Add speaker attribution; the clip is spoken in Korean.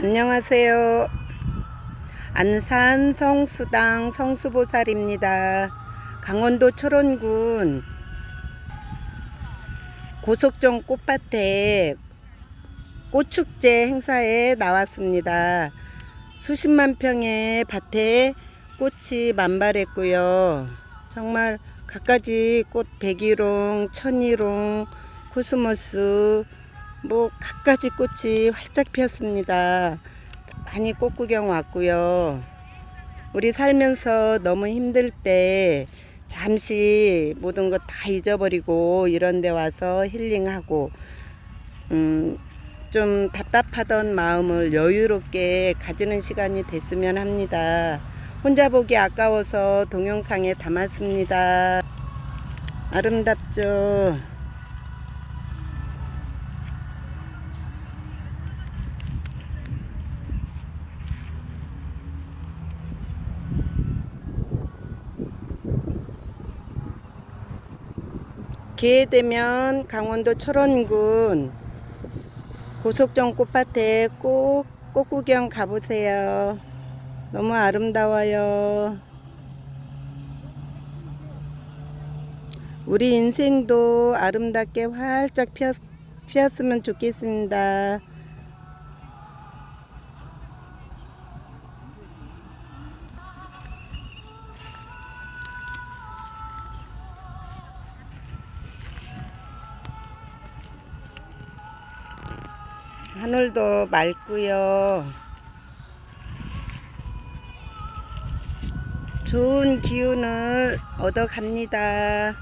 Speaker 1: 안녕하세요. 안산 성수당 성수보살입니다. 강원도 철원군 고속정 꽃밭에 꽃축제 행사에 나왔습니다. 수십만 평의 밭에 꽃이 만발했고요. 정말 갖가지 꽃 백일홍, 천일홍, 코스모스 뭐 갖가지 꽃이 활짝 피었습니다. 많이 꽃 구경 왔고요. 우리 살면서 너무 힘들 때 잠시 모든 것 다 잊어버리고 이런 데 와서 힐링하고 음, 좀 답답하던 마음을 여유롭게 가지는 시간이 됐으면 합니다. 혼자 보기 아까워서 동영상에 담았습니다. 아름답죠? 기회 되면 강원도 철원군 고속정 꽃밭에 꼭 꽃구경 가보세요. 너무 아름다워요. 우리 인생도 아름답게 활짝 피었, 피었으면 좋겠습니다. 하늘도 맑고요. 좋은 기운을 얻어 갑니다.